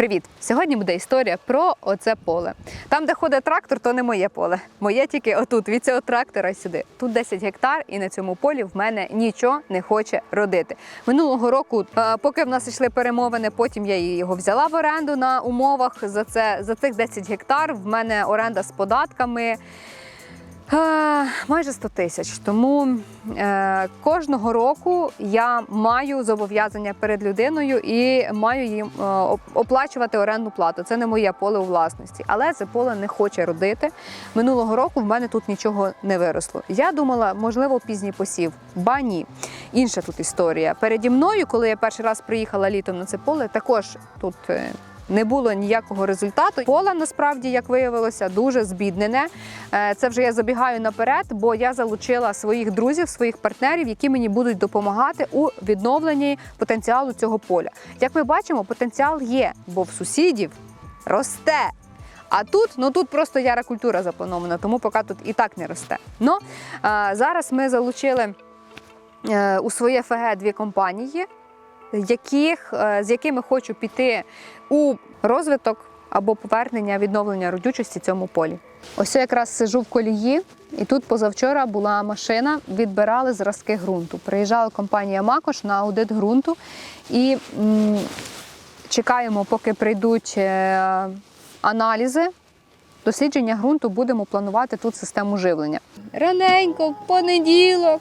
Привіт! Сьогодні буде історія про оце поле. Там, де ходить трактор, то не моє поле. Моє тільки отут, від цього трактора сюди. Тут 10 гектар, і на цьому полі в мене нічого не хоче родити. Минулого року, е, поки в нас йшли перемовини, потім я його взяла в оренду на умовах. За це за цих 10 гектар в мене оренда з податками. Е, Майже 100 тисяч. Тому е, кожного року я маю зобов'язання перед людиною і маю їм е, оплачувати орендну плату. Це не моє поле у власності, але це поле не хоче родити. Минулого року в мене тут нічого не виросло. Я думала, можливо, пізній посів. Ба ні. Інша тут історія. Переді мною, коли я перший раз приїхала літом на це поле, також тут. Не було ніякого результату. Поле насправді, як виявилося, дуже збіднене. Е, Це вже я забігаю наперед, бо я залучила своїх друзів, своїх партнерів, які мені будуть допомагати у відновленні потенціалу цього поля. Як ми бачимо, потенціал є, бо в сусідів росте. А тут, ну тут просто яра культура запланована, тому поки тут і так не росте. Ну е, зараз ми залучили е, у своє ФГ дві компанії, яких, е, з якими хочу піти у розвиток або повернення відновлення родючості цьому полі. Ось я якраз сижу в колії, і тут позавчора була машина, відбирали зразки ґрунту. Приїжджала компанія Макош на аудит ґрунту і м, чекаємо, поки прийдуть е, аналізи. Дослідження ґрунту будемо планувати тут систему живлення. Раненько, в понеділок.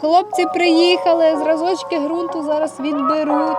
Хлопці приїхали, зразочки ґрунту зараз відберуть.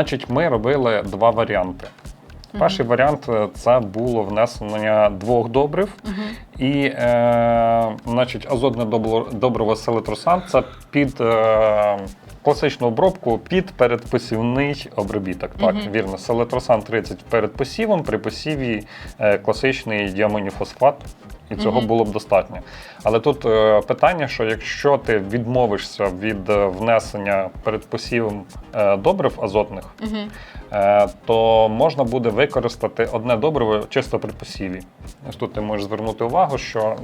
Значить, ми робили два варіанти. Перший варіант е, це було внесення двох добрив. І е, значить, азотне добриво селитросан це під е, класичну обробку під передпосівний обробіток. Так, вірно. Селитросан 30 перед посівом, при посіві е, класичний діамоніфосфат. І цього було б достатньо. Але тут е, питання, що якщо ти відмовишся від е, внесення перед посівом е, добрив азотних, е, то можна буде використати одне добриво чисто при посіві. Ось тут ти можеш звернути увагу, що м,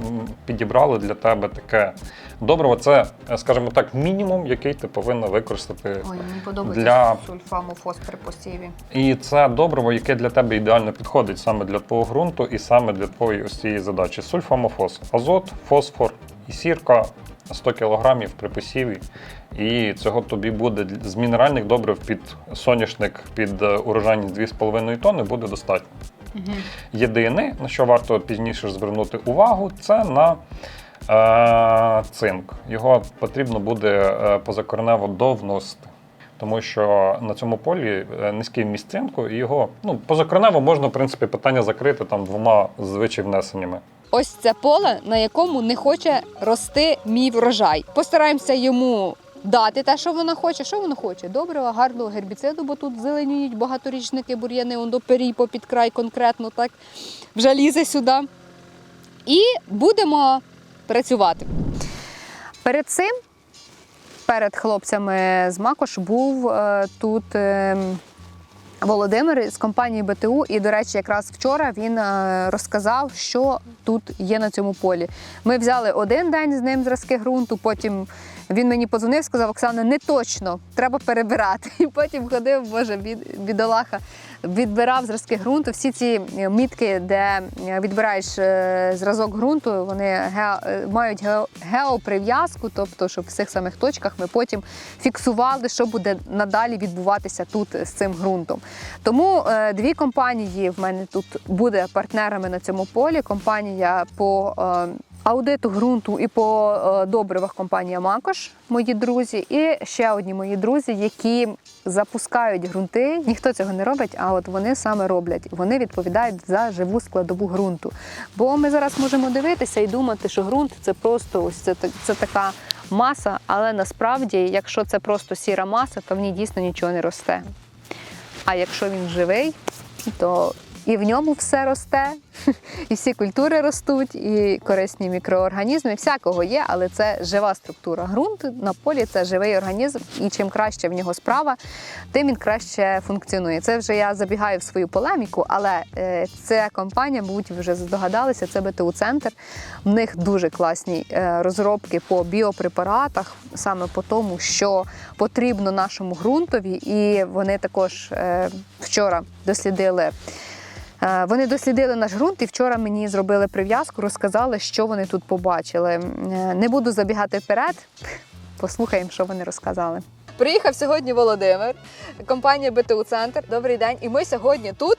підібрали для тебе таке добриво. Це, е, скажімо так, мінімум, який ти повинна використати. Ой, мені подобається Для- сульфамофос при посіві. І це добриво, яке для тебе ідеально підходить саме для твого ґрунту і саме для твоєї ось цієї задачі. Сульфамофос, азот, фосфор і сірка 100 кг при посіві. І цього тобі буде з мінеральних добрив під соняшник під е, урожайність 2,5 тонни буде достатньо. Єдине, на що варто пізніше звернути увагу, це на е, цинк. Його потрібно буде е, позакоренево довносити. Тому що на цьому полі е, низький вміст цинку, і його ну, позакоренево можна, в принципі, питання закрити там двома звичай внесеннями. Ось це поле, на якому не хоче рости мій врожай. Постараємося йому дати те, що воно хоче. Що воно хоче? Доброго, гарного гербіциду, бо тут зеленіють багаторічники, бур'яни, он до перій попід край конкретно так вже лізе сюди. І будемо працювати. Перед цим, перед хлопцями з Макош, був е, тут. е, Володимир з компанії БТУ, і, до речі, якраз вчора він е, розказав, що тут є на цьому полі. Ми взяли один день з ним зразки ґрунту, потім він мені подзвонив, сказав, Оксана, не точно, треба перебирати. І потім ходив, боже, бідолаха, відбирав зразки ґрунту. Всі ці е, мітки, де е, відбираєш е, зразок ґрунту, вони мають геоприв'язку, тобто, щоб в цих самих точках ми потім фіксували, що буде надалі відбуватися тут з цим ґрунтом. Тому дві компанії в мене тут буде партнерами на цьому полі. Компанія по аудиту ґрунту і по е, добривах компанія Макош, мої друзі, і ще одні мої друзі, які запускають ґрунти. Ніхто цього не робить, а от вони саме роблять. Вони відповідають за живу складову ґрунту. Бо ми зараз можемо дивитися і думати, що ґрунт це просто ось це, це така маса, але насправді, якщо це просто сіра маса, то в ній дійсно нічого не росте. А якщо він живий, то і в ньому все росте, і всі культури ростуть, і корисні мікроорганізми, всякого є, але це жива структура. Ґрунт на полі це живий організм, і чим краще в нього справа, тим він краще функціонує. Це вже я забігаю в свою полеміку, але е, ця компанія, мабуть, вже здогадалися, це БТУ Центр. В них дуже класні е, розробки по біопрепаратах, саме по тому, що потрібно нашому ґрунтові, і вони також е, вчора дослідили. Е, Вони дослідили наш ґрунт і вчора мені зробили прив'язку, розказали, що вони тут побачили. Е, Не буду забігати вперед. Послухаємо, що вони розказали. Приїхав сьогодні Володимир, компанія БТУ Центр. Добрий день. І ми сьогодні тут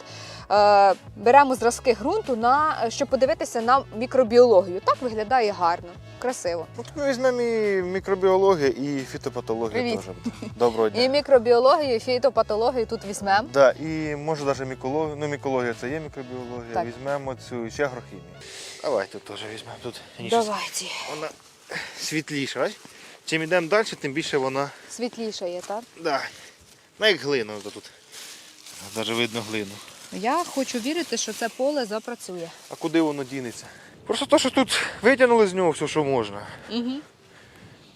беремо зразки ґрунту на щоб подивитися на мікробіологію. Так виглядає гарно, красиво. Ну, ми візьмемо і мікробіологію, і фітопатологію Привіт. теж. Доброго дня. І мікробіологію, і фітопатологію тут візьмемо. Да, і може навіть мікологію. Ну, мікологія це є мікробіологія. Так. Візьмемо цю і ще агрохімію. Давайте теж візьмемо. Тут Давайте. вона світліша. бач? Чим йдемо далі, тим більше вона. Світліше є, так? Да. Ну, як глина тут. Навіть видно глину. Я хочу вірити, що це поле запрацює. А куди воно дінеться? Просто те, що тут витягнули з нього все, що можна. Угу.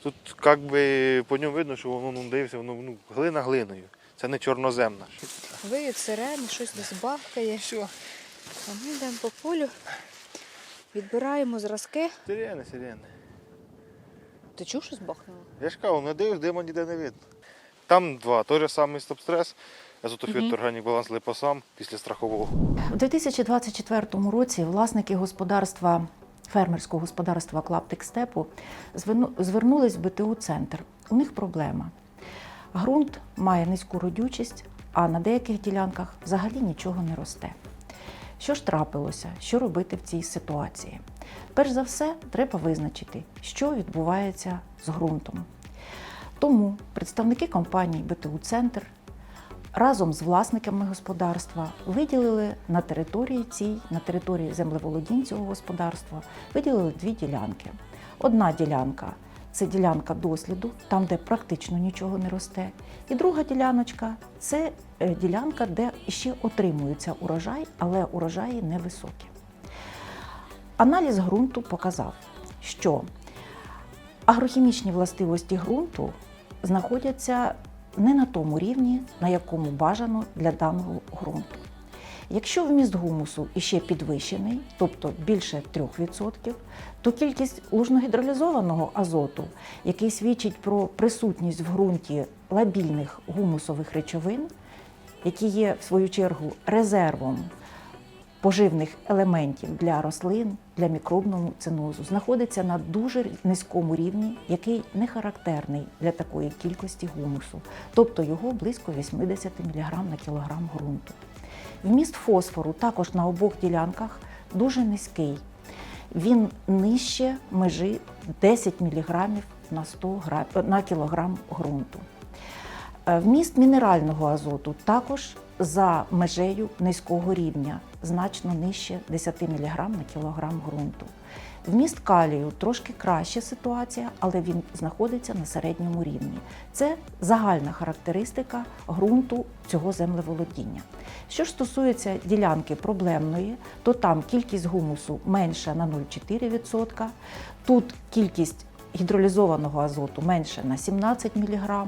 Тут як би по ньому видно, що воно ну, дивиться, воно ну, глина глиною. Це не чорноземна. Виють сирени, щось десь бахкає. Все. А ми йдемо по полю, відбираємо зразки. Сирени, сирени. Ти чув, щось бахнуло? Я ж кажу, не дивись, дима ніде не видно. Там два, той же самий стоп-стрес, азотофіт Мгм. органік баланс липосам після страхового. У 2024 році власники господарства фермерського господарства Клаптик Степу звернулись в БТУ центр. У них проблема. Ґрунт має низьку родючість, а на деяких ділянках взагалі нічого не росте. Що ж трапилося? Що робити в цій ситуації? Перш за все, треба визначити, що відбувається з ґрунтом. Тому представники компанії БТУ Центр разом з власниками господарства виділили на території цій, на території землеволодінь цього господарства, виділили дві ділянки. Одна ділянка це ділянка досліду, там, де практично нічого не росте. І друга діляночка це е, ділянка, де ще отримується урожай, але урожаї невисокі. Аналіз ґрунту показав, що агрохімічні властивості ґрунту знаходяться не на тому рівні, на якому бажано для даного ґрунту. Якщо вміст гумусу іще підвищений, тобто більше 3%, то кількість лужногідролізованого азоту, який свідчить про присутність в ґрунті лабільних гумусових речовин, які є в свою чергу резервом поживних елементів для рослин, для мікробного цинозу, знаходиться на дуже низькому рівні, який не характерний для такої кількості гумусу, тобто його близько 80 мг на кілограм ґрунту. Вміст фосфору також на обох ділянках дуже низький. Він нижче межі 10 мг на 100 гра... на кілограм ґрунту. Е, Вміст мінерального азоту також за межею низького рівня, значно нижче 10 мг на кілограм ґрунту. Вміст калію трошки краща ситуація, але він знаходиться на середньому рівні. Це загальна характеристика ґрунту цього землеволодіння. Що ж стосується ділянки проблемної, то там кількість гумусу менша на 0,4%, тут кількість гідролізованого азоту менше на 17 мг,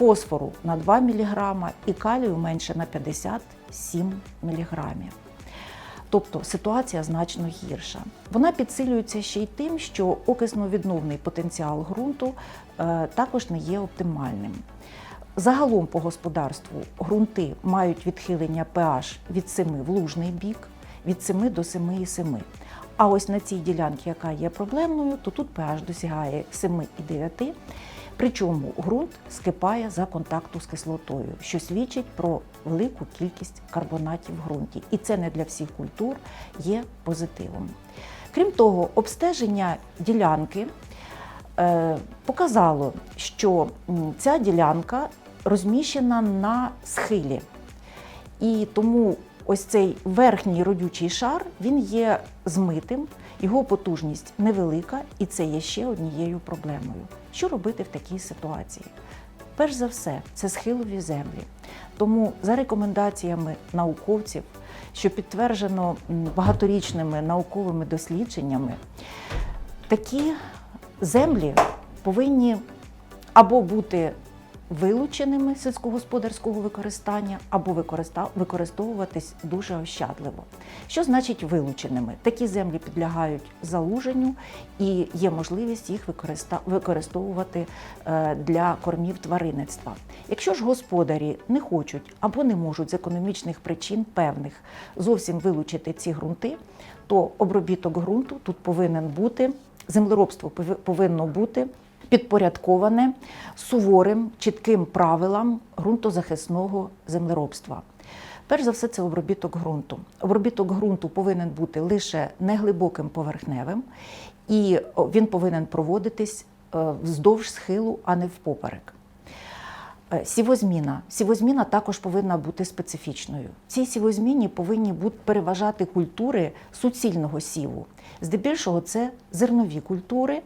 фосфору на 2 мг і калію менше на 57 мг. Тобто ситуація значно гірша. Вона підсилюється ще й тим, що окисно-відновний потенціал ґрунту е, також не є оптимальним. Загалом по господарству ґрунти мають відхилення pH від 7 в лужний бік, від 7 до 7,7. А ось на цій ділянці, яка є проблемною, то тут pH досягає 7,9. Причому ґрунт скипає за контакту з кислотою, що свідчить про велику кількість карбонатів в ґрунті. І це не для всіх культур є позитивом. Крім того, обстеження ділянки е, показало, що ця ділянка розміщена на схилі. І тому ось цей верхній родючий шар він є змитим, його потужність невелика, і це є ще однією проблемою. Що робити в такій ситуації? Перш за все, це схилові землі. Тому за рекомендаціями науковців, що підтверджено багаторічними науковими дослідженнями, такі землі повинні або бути вилученими сільськогосподарського використання, або використовуватись дуже ощадливо. Що значить вилученими? Такі землі підлягають залуженню і є можливість їх використовувати е, для кормів тваринництва. Якщо ж господарі не хочуть або не можуть з економічних причин певних зовсім вилучити ці ґрунти, то обробіток ґрунту тут повинен бути, землеробство повинно бути підпорядковане суворим, чітким правилам ґрунтозахисного землеробства. Перш за все, це обробіток ґрунту. Обробіток ґрунту повинен бути лише неглибоким поверхневим, і він повинен проводитись е, вздовж схилу, а не впоперек. Е, Сівозміна. Сівозміна також повинна бути специфічною. В цій сівозміні повинні бути переважати культури суцільного сіву. Здебільшого це зернові культури,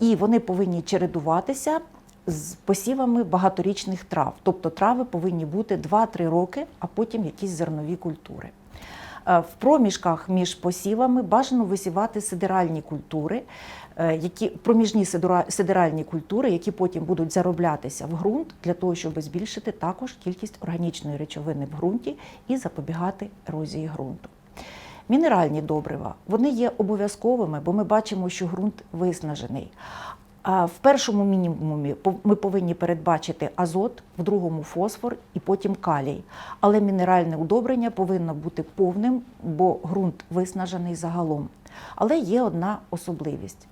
і вони повинні чередуватися з посівами багаторічних трав. Тобто трави повинні бути 2-3 роки, а потім якісь зернові культури. Е, В проміжках між посівами бажано висівати сидеральні культури, е, які проміжні сидеральні культури, які потім будуть зароблятися в ґрунт для того, щоб збільшити також кількість органічної речовини в ґрунті і запобігати ерозії ґрунту. Мінеральні добрива вони є обов'язковими, бо ми бачимо, що ґрунт виснажений. А в першому мінімумі ми повинні передбачити азот, в другому фосфор і потім калій. Але мінеральне удобрення повинно бути повним, бо ґрунт виснажений загалом. Але є одна особливість.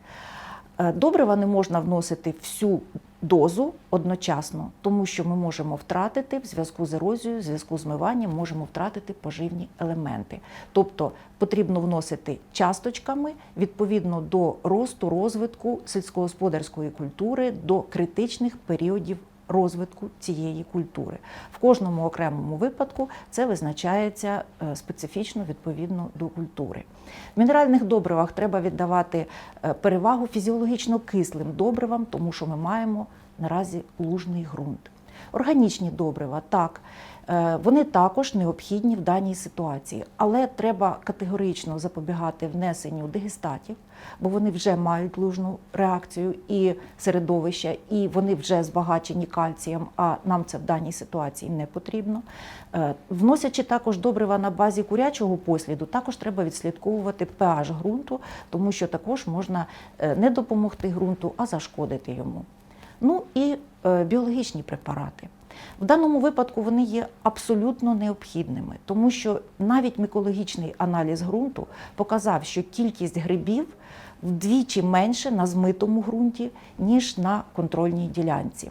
Е, Добрива не можна вносити всю дозу одночасно, тому що ми можемо втратити в зв'язку з ерозією, в зв'язку з миванням, можемо втратити поживні елементи. Тобто потрібно вносити часточками відповідно до росту, розвитку сільськогосподарської культури, до критичних періодів розвитку цієї культури. В кожному окремому випадку це визначається е, специфічно відповідно до культури. В мінеральних добривах треба віддавати е, перевагу фізіологічно кислим добривам, тому що ми маємо наразі лужний ґрунт. Органічні добрива так, е, вони також необхідні в даній ситуації, але треба категорично запобігати внесенню дегестатів, бо вони вже мають лужну реакцію і середовища, і вони вже збагачені кальцієм, а нам це в даній ситуації не потрібно. Е, Вносячи також добрива на базі курячого посліду, також треба відслідковувати pH ґрунту, тому що також можна е, не допомогти ґрунту, а зашкодити йому. Ну і е, біологічні препарати. В даному випадку вони є абсолютно необхідними, тому що навіть мікологічний аналіз ґрунту показав, що кількість грибів вдвічі менше на змитому ґрунті, ніж на контрольній ділянці.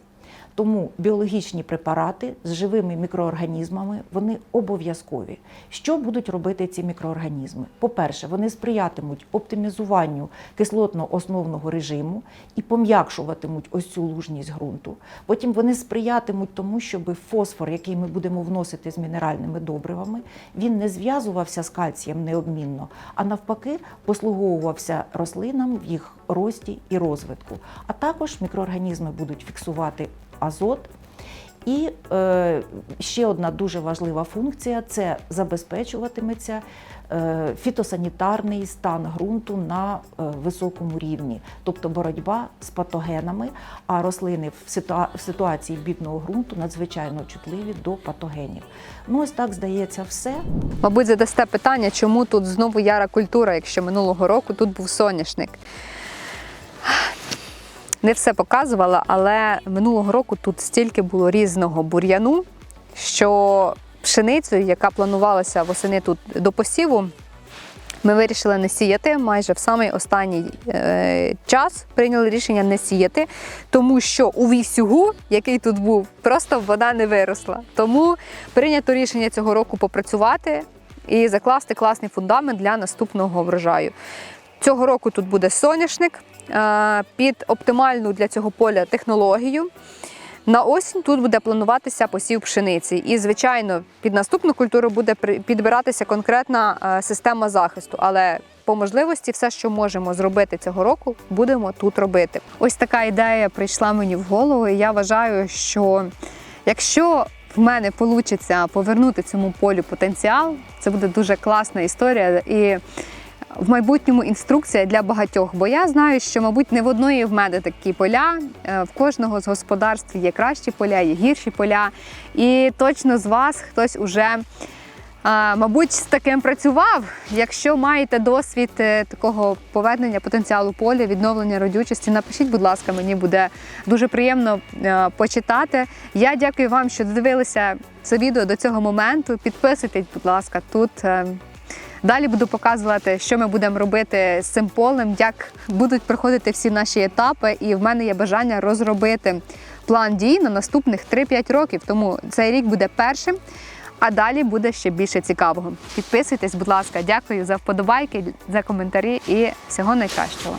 Тому біологічні препарати з живими мікроорганізмами вони обов'язкові. Що будуть робити ці мікроорганізми? По-перше, вони сприятимуть оптимізуванню кислотно-основного режиму і пом'якшуватимуть ось цю лужність ґрунту. Потім вони сприятимуть тому, щоб фосфор, який ми будемо вносити з мінеральними добривами, він не зв'язувався з кальцієм необмінно, а навпаки послуговувався рослинам в їх рості і розвитку. А також мікроорганізми будуть фіксувати азот. І е, ще одна дуже важлива функція це забезпечуватиметься е, фітосанітарний стан ґрунту на е, високому рівні, тобто боротьба з патогенами, а рослини в, ситуа- в ситуації бідного ґрунту надзвичайно чутливі до патогенів. Ну ось так здається все. Мабуть, задасте питання, чому тут знову яра культура, якщо минулого року тут був соняшник. Не все показувала, але минулого року тут стільки було різного бур'яну, що пшеницю, яка планувалася восени тут до посіву, ми вирішили не сіяти майже в самий останній е, час. Прийняли рішення не сіяти, тому що у вівсюгу, який тут був, просто вода не виросла. Тому прийнято рішення цього року попрацювати і закласти класний фундамент для наступного врожаю. Цього року тут буде соняшник під оптимальну для цього поля технологію. На осінь тут буде плануватися посів пшениці. І, звичайно, під наступну культуру буде підбиратися конкретна е, система захисту. Але по можливості, все, що можемо зробити цього року, будемо тут робити. Ось така ідея прийшла мені в голову. І я вважаю, що якщо в мене вийде повернути цьому полю потенціал, це буде дуже класна історія. І в майбутньому інструкція для багатьох, бо я знаю, що, мабуть, не в одної в мене такі поля. Е, В кожного з господарств є кращі поля, є гірші поля. І точно з вас хтось уже. Мабуть, з таким працював. Якщо маєте досвід е, такого повернення потенціалу поля, відновлення родючості, напишіть, будь ласка, мені буде дуже приємно е, почитати. Я дякую вам, що додивилися це відео до цього моменту. Підписуйтесь, будь ласка, тут. Далі буду показувати, що ми будемо робити з цим полем, як будуть проходити всі наші етапи. І в мене є бажання розробити план дій на наступних 3-5 років. Тому цей рік буде першим, а далі буде ще більше цікавого. Підписуйтесь, будь ласка, дякую за вподобайки, за коментарі і всього найкращого.